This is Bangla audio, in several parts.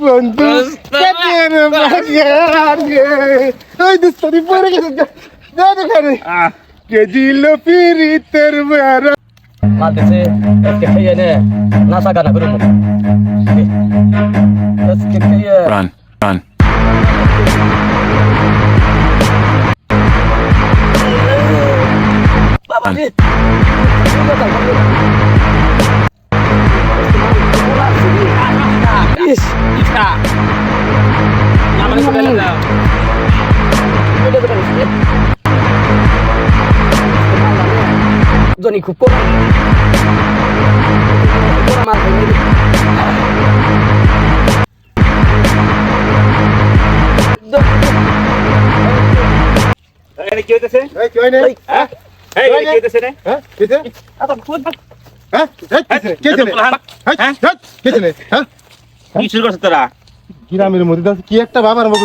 বন্ধু ওই দুস্তরি পড়ে গেছে। কে দিল পিরিতের বেড়া মালতেছে আজকে খাইয়ে নে নাসা গানা করে দেবো আজকে খাইয়ে Run, run. বাবা জনি খুব কম। কি হইতেছে? কি হয় হ্যাঁ? এই কি হইতেছে রে? হ্যাঁ হ্যাঁ হ্যাঁ হ্যাঁ কি শুরু গ্রামের মধ্যে কি একটা বাবার আরম্ভ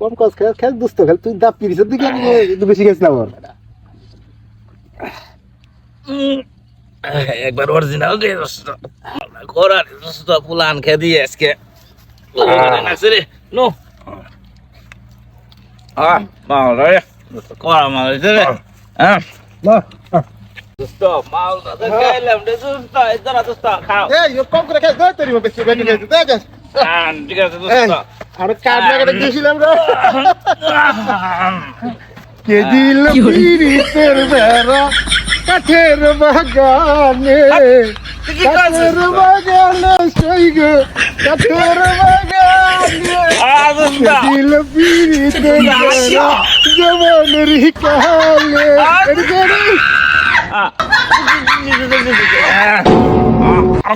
কম কাজ খেল খেল দোস্ত খেল তুই দাপ পিরিস দিকে আমি একটু বেশি গেছ না আমার একবার অরিজিনাল রে দোস্ত করার দোস্ত পুলান খেয়ে দিয়ে আজকে। রে নো। আহ মাল রে দোস্ত করা মাল রে। হ্যাঁ। দোস্ত মাল দাদা গাইলাম রে দোস্ত ইদার দোস্ত খাও। এই কম করে খেল দে তোর বেশি বেশি গেছে দে ঠিক আছে দোস্ত। আর কাট লাগাতে গেছিলাম রে? কে দিল পিরিতের বেড়া? কাঠের বাগানে কাঠের বাগানে সই কাঠের বাগানে। আহ দিল পিরিতের বেড়া? জবানের কালে। এদিকে রে। কে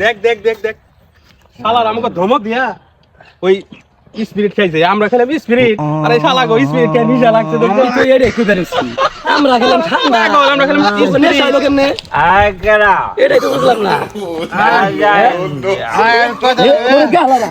দেখ দেখ দেখ দেখ শালার আমাকে ধমক দিয়া ওই স্পিরিট খাইছে আমরা খেলাম স্পিরিট আর শালা গো স্পিরিট খেয়ে নিজা লাগছে দেখো তুই এটা একটু জানিস আমরা খেলাম ঠান্ডা আমরা খেলাম নেশা স্পিরিট হলো কেমনে আগরা এটাই তো বুঝলাম না আগাই গালারা